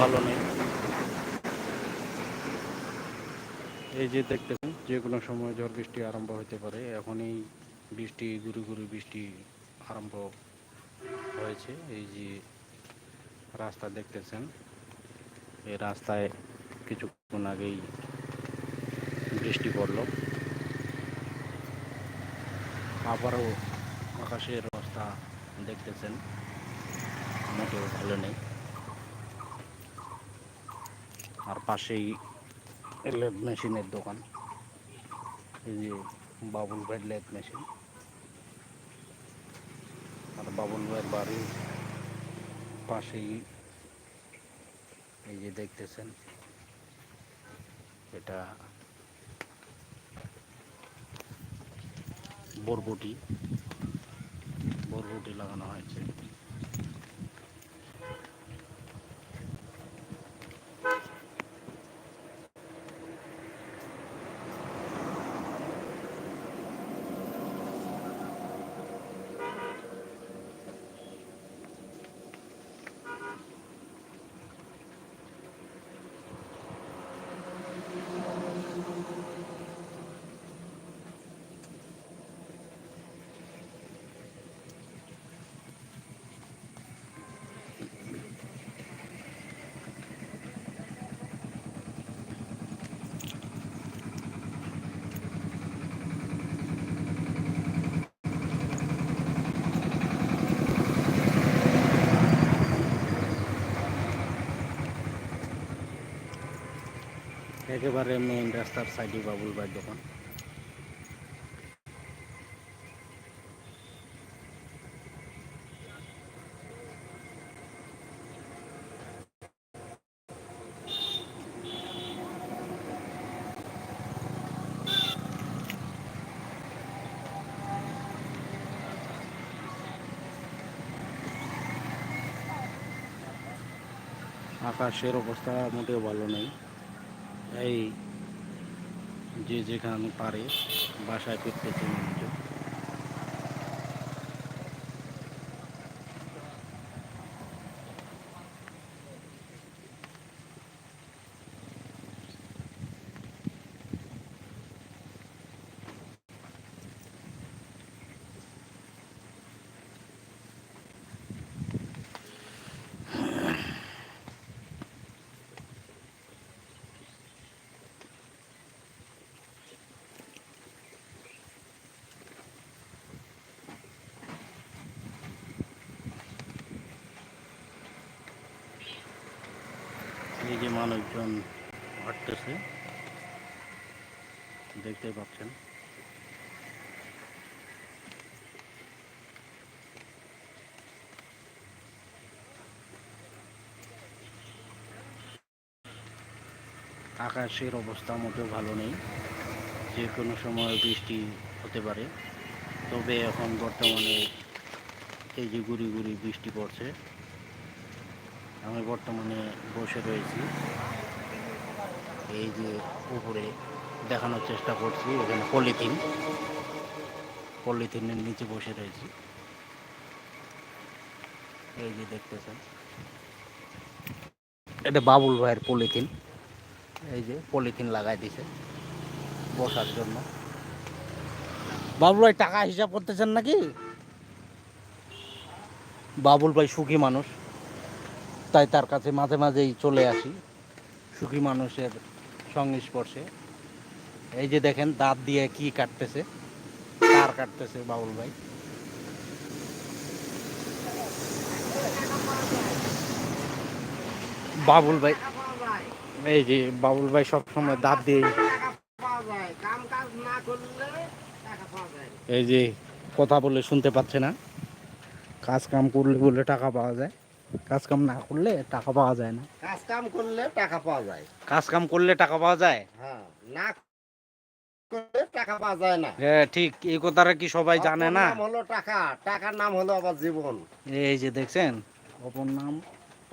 ভালো নেই। এই যে দেখতেছেন, যে কোনো সময় ঝড় বৃষ্টি আরম্ভ হতে পারে, এখনই বৃষ্টি গুরু গুরু বৃষ্টি আরম্ভ হয়েছে। এই যে রাস্তা দেখতেছেন, এই রাস্তায় কিছুক্ষণ আগেই বৃষ্টি পড়ল। আবারও আকাশের অবস্থা দেখতেছেন, মোটেও ভালো নেই। আর পাশেই লেদ মেশিনের দোকান। এই যে বাবুল ভাইয়ের লেদ মেশিন। আর বাবুল ভাইয়ের বাড়ির পাশেই এই যে দেখতেছেন, এটা বরবটি। বরবটি লাগানো হয়েছে। একেবারে মেইন রাস্তার সাইডে বাবুল ভাইয়ের দোকান। আকাশের অবস্থা মোটেও ভালো নেই। এই যে যেখানে পারে বাসায় ফিরতেছে মানুষজন। এই যে মানুষজন হাঁটতেছে। দেখতে পাচ্ছেন। আকাশের অবস্থা মোটেও ভালো নেই। যে কোনো সময় বৃষ্টি হতে পারে। তবে এখন বর্তমানে এই যে গুড়ি গুড়ি বৃষ্টি পড়ছে আমি বর্তমানে বসে রয়েছি। এই যে উপরে দেখানোর চেষ্টা করছি, এখানে পলিথিন। পলিথিনের নিচে বসে রয়েছি। এই যে দেখতেছেন। এটা বাবুল ভাইয়ের পলিথিন। এই যে পলিথিন লাগাই দিছে বসার জন্য। বাবুল ভাই, টাকা হিসাব করতেছেন নাকি? বাবুল ভাই সুখী মানুষ। তাই তার কাছে মাঝে মাঝেই চলে আসি সুখী মানুষের সংস্পর্শে। এই যে দেখেন, দাঁত দিয়ে কি কাটতেছে তার কাটতেছে বাবুল ভাই? বাবুল ভাই, এই যে বাবুল ভাই সব সময় দাঁত দিয়ে এই যে কথা বলে শুনতে পাচ্ছে না। কাজ কাম করলে বলে টাকা পাওয়া যায়। কাজ কাম না করলে টাকা পাওয়া যায় না। কাজ কাম করলে টাকা পাওয়া যায়। কাজ কাম করলে টাকা পাওয়া যায়? হ্যাঁ না করলে টাকা পাওয়া যায় না। হ্যাঁ ঠিক এই কথাটা কি সবাই জানে না? নাম হলো টাকা টাকার নাম হলো আবার জীবন। এই যে দেখছেন অপর নাম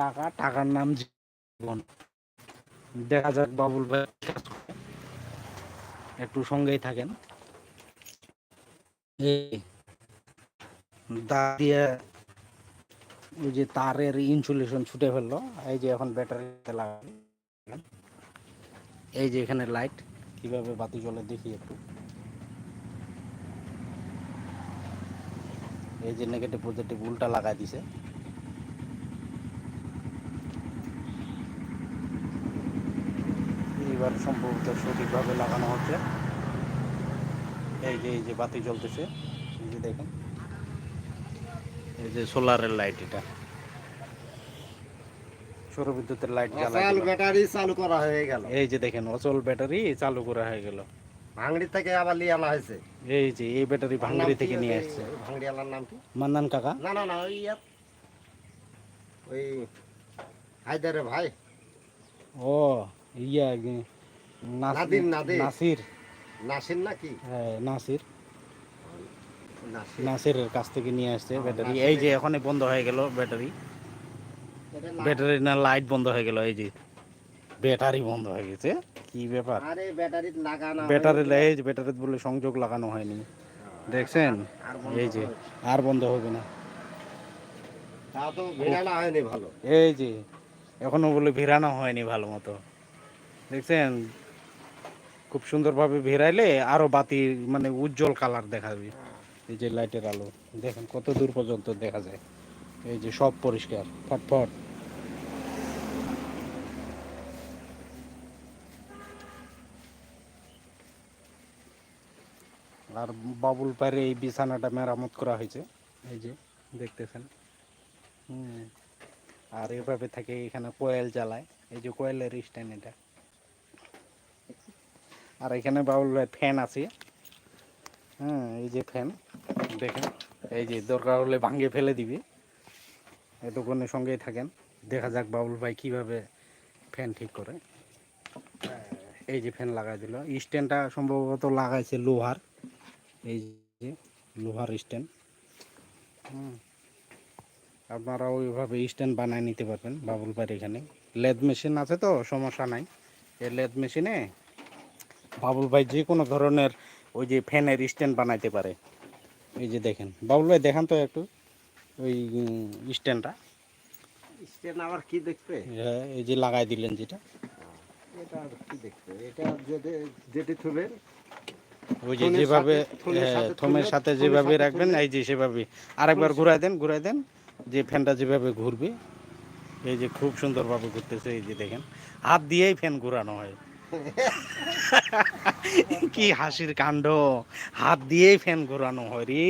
টাকা টাকার নাম জীবন। দেখা যাক বাবুল ভাই একটু সঙ্গেই থাকেন। এই দা দিয়ে ওই যে তারের ইনসুলেশন ছুটে ফেলল। এই যে এখন ব্যাটারিতে লাগাবে এই যে এখানে লাইট কীভাবে বাতি জ্বলে দেখি একটু। এই যে নেগেটিভ পজিটিভ উল্টা লাগাই দিছে। এইবার সম্ভবত সঠিকভাবে লাগানো হচ্ছে। এই যে এই যে বাতি জ্বলতেছে। এই যে দেখেন। এই যে সোলারের লাইট এটা। সৌর বিদ্যুতের লাইট অচল ব্যাটারি চালু করা হয়ে গেল। এই যে দেখেন অচল ব্যাটারি চালু করা হয়ে গেল। ভাঙড়ি থেকে আবার নিয়ে আনা হয়েছে। এই যে এই ব্যাটারি থেকে নিয়ে আসছে। ভাঙড়িওয়ালার নাম কি? মান্নান কাকা। না না না ওই ওই হায়দারে ভাই। ও ইয়া গে- নাস- নাদির, নাদির। নাসির। নাসির নাকি? হ্যাঁ নাসির নাসির। নাসিরের কাছ থেকে নিয়ে আসছে হ্যাঁ, ব্যাটারি। এই যে এখনই বন্ধ হয়ে গেল ব্যাটারি। ব্যাটারি না লাইট বন্ধ হয়ে গেল এই যে ব্যাটারি বন্ধ হয়ে গেছে। কি ব্যাপার? আরে ব্যাটারি লাগানো ব্যাটারি। এই যে ব্যাটারি বলে সংযোগ লাগানো হয়নি। দেখছেন? এই যে আর বন্ধ হবে না। তা তো ভিড়ানো হয়নি ভালো। এই যে এখনও বলে ভিড়ানো হয়নি ভালো মতো। দেখছেন? খুব সুন্দরভাবে ভিড়াইলে আরও বাতি মানে উজ্জ্বল কালার দেখাবে। এই যে লাইটের আলো, দেখেন কত দূর পর্যন্ত দেখা যায়। এই যে সব পরিষ্কার ফটফট আর বাবুল পারে এই বিছানাটা মেরামত করা হয়েছে, এই যে দেখতেছেন। হুম। আর এভাবে থাকে এখানে কোয়েল জ্বালায়, এই যে কোয়েলের স্ট্যান্ড এটা। আর এখানে বাউল ফ্যান আছে। হ্যাঁ এই যে ফ্যান দেখেন, এই যে দরকার হলে ভাঙ্গে ফেলে দিবে। এতক্ষণের সঙ্গেই থাকেন। দেখা যাক বাবুল ভাই কীভাবে ফ্যান ঠিক করে। এই যে ফ্যান লাগাই দিল। স্ট্যান্ডটা সম্ভবত লাগাইছে লোহার। এই যে লোহার স্ট্যান্ড হুম। আপনারা ওইভাবে স্ট্যান্ড বানায় নিতে পারবেন বাবুল ভাইয়ের এখানে। লেদ মেশিন আছে তো, সমস্যা নাই। এই লেদ মেশিনে বাবুল ভাই যে কোনো ধরনের ওই যে ফ্যানের স্ট্যান্ড বানাইতে পারে। এই যে দেখেন বাবুল ভাই দেখান তো একটু ওই স্ট্যান্ডটা। স্টেন আবার কি দেখবে এই যে লাগাই দিলেন যেটা। এটা কি দেখবে এটা যেটি যেটি ওই যে যেভাবে থমের হ্যাঁ, সাথে সাথে যেভাবে রাখবেন এই যে সেভাবে। আরেকবার ঘুরাই দেন ঘুরাই দেন যে ফ্যানটা যেভাবে ঘুরবে। এই যে খুব সুন্দরভাবে ঘুরতেছে এই যে দেখেন। হাত দিয়েই ফ্যান ঘুরানো হয়। কি হাসির কাণ্ড? হাত দিয়েই ফ্যান ঘোরানো হয় রে।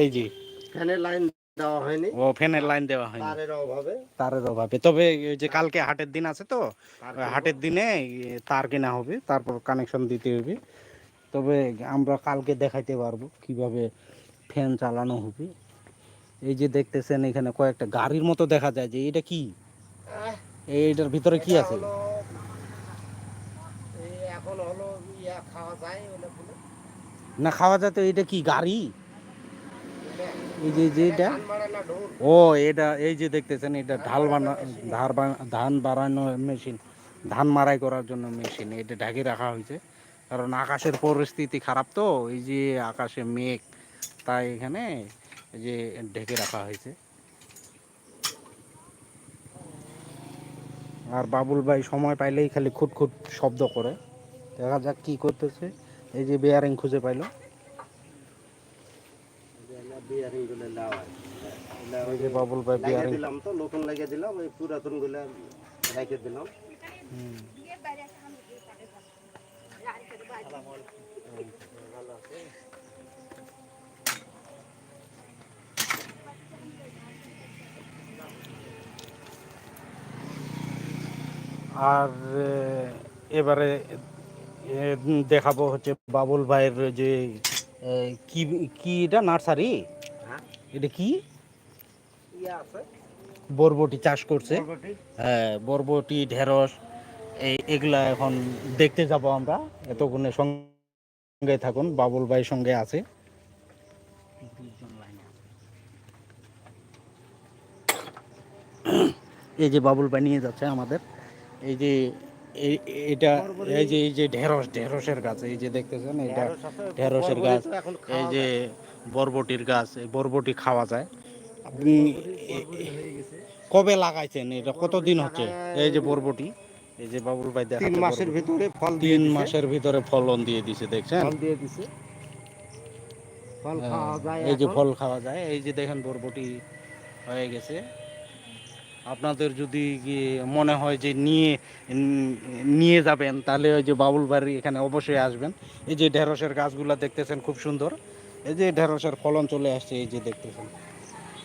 এই যে। ফ্যানের লাইন দেওয়া হয়নি। ও ফ্যানের লাইন দেওয়া হয়নি। তারের অভাবে। তারের অভাবে। তবে ওই যে কালকে হাটের দিন আছে তো হাটের দিনে তার কেনা হবে তারপর কানেকশন দিতে হবে। তবে আমরা কালকে দেখাইতে পারব কীভাবে ফ্যান চালানো হবে। এই যে দেখতেছেন এখানে কয়েকটা গাড়ির মতো দেখা যায় যে এটা কি? এইটার ভিতরে কি আছে? এখন হলো ইয়া খাওয়া যায় না খাওয়া যাতে এটা কি গাড়ি? এই যে এটা? না ও এটা এই যে দেখতেছেন এটা ঢাল বানা ধার ধান বাড়ানো মেশিন ধান মারাই করার জন্য মেশিন এটা ঢাকি রাখা হয়েছে। কারণ আকাশের পরিস্থিতি খারাপ তো এই যে আকাশে মেঘ তাই এখানে যে ঢেকে রাখা হয়েছে। আর বাবুল ভাই সময় পাইলেই খালি খুটখুট শব্দ করে। দেখা যাক কি করতেছে। এই যে বেয়ারিং খুঁজে পাইলো। ওই যে বাবুল ভাই বেয়ারিং দিলাম তো নতুন লাগিয়ে দিলাম ওই পুরাতনগুলো রেখে দিলাম। আর এবারে দেখাবো হচ্ছে বাবুল ভাইয়ের যে কি কি এটা? নার্সারি? হ্যাঁ। এটা কি? আছে। বরবটি চাষ করছে। হ্যাঁ বরবটি ঢেঁড়স এই এগুলা এখন দেখতে যাব আমরা। এতক্ষণে সঙ্গে থাকুন বাবুল ভাই সঙ্গে আছে। এই যে বাবুল ভাই নিয়ে যাচ্ছে আমাদের। এই যে এটা এই যে এই যে ঢেঁড়স ঢেঁড়সের গাছ এই যে দেখতেছেন এটা ঢেঁড়সের গাছ এই যে বরবটির গাছ এই বরবটি খাওয়া যায়। আপনি কবে লাগাইছেন এটা? কতদিন হচ্ছে? এই যে বরবটি এই যে বাবুল ভাই তিন মাসের ভিতরে ফল তিন মাসের ভিতরে ফলন দিয়ে দিছে দেখছেন? ফল দিয়ে দিছে। ফল খাওয়া যায় হ্যাঁ, এই যে ফল খাওয়া যায় এই যে দেখেন বরবটি হয়ে গেছে। আপনাদের যদি মনে হয় যে নিয়ে নিয়ে যাবেন তাহলে ওই যে বাবুল বাড়ি এখানে অবশ্যই আসবেন। এই যে ঢেঁড়সের গাছগুলো দেখতেছেন খুব সুন্দর। এই যে ঢেঁড়সের ফলন চলে আসছে এই যে দেখতেছেন।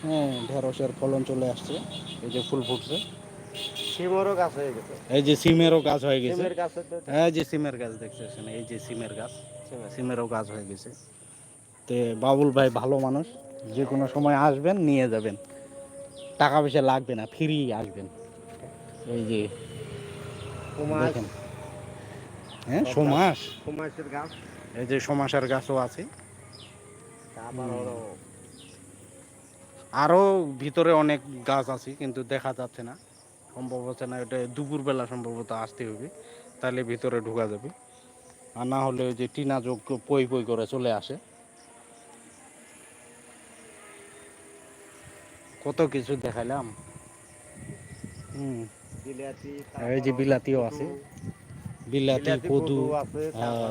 হ্যাঁ ঢেঁড়সের ফলন চলে আসছে এই যে ফুল ফুটছে। শিমরও গাছ হয়ে গেছে। এই যে সিমেরও গাছ হয়ে গেছে। হ্যাঁ যে সিমের গাছ দেখতেছেন এই যে সিমের গাছ। সিমেরও গাছ হয়ে গেছে। তে বাবুল ভাই ভালো মানুষ যে কোনো সময় আসবেন নিয়ে যাবেন। টাকা পয়সা লাগবে না ফ্রি আসবেন। এই যে দেখেন। হ্যাঁ সোমাস। কুমারের গাছ। এই যে সোমাসের গাছও আছে। আরও ভিতরে অনেক গাছ আছে কিন্তু দেখা যাচ্ছে না। সম্ভব হচ্ছে না এটা দুপুরবেলা সম্ভবত আসতে হবে। তাহলে ভিতরে ঢোকা যাবে। আর না হলে ওই যে টিনা যোগ পই পই করে চলে আসে। কত কিছু দেখাইলাম হুম। বিলাতি এই যে বিলাতিও আছে। বিলাতি কদু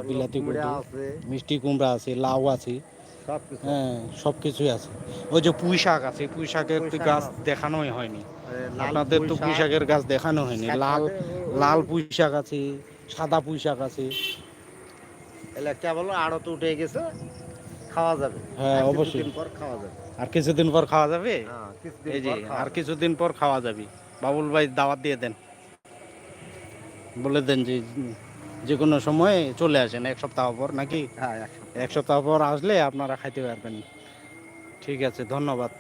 বিলাতি কদু। মিষ্টি কুমড়া আছে লাউ আছে। হ্যাঁ সব কিছুই আছে। ওই যে পুঁই শাক আছে পুঁই শাকের গাছ দেখানোই হয়নি। আপনাদের তো পুঁই পুঁই শাক, শাকের গাছ দেখানো হয়নি। লাল লাল পুঁই শাক আছে সাদা পুঁই শাক আছে। এলে কেবল আড়ত উঠে গেছে? খাওয়া যাবে। হ্যাঁ, অবশ্যই। পর খাওয়া যাবে। আর কিছুদিন পর খাওয়া যাবে? হ্যাঁ এই যে আর কিছুদিন পর খাওয়া যাবে। বাবুল ভাই দাওয়াত দিয়ে দেন। বলে দেন যে যে কোনো সময় চলে আসেন এক সপ্তাহ পর নাকি? হ্যাঁ এক সপ্তাহ পর আসলে আপনারা খাইতে পারবেন। ঠিক আছে ধন্যবাদ।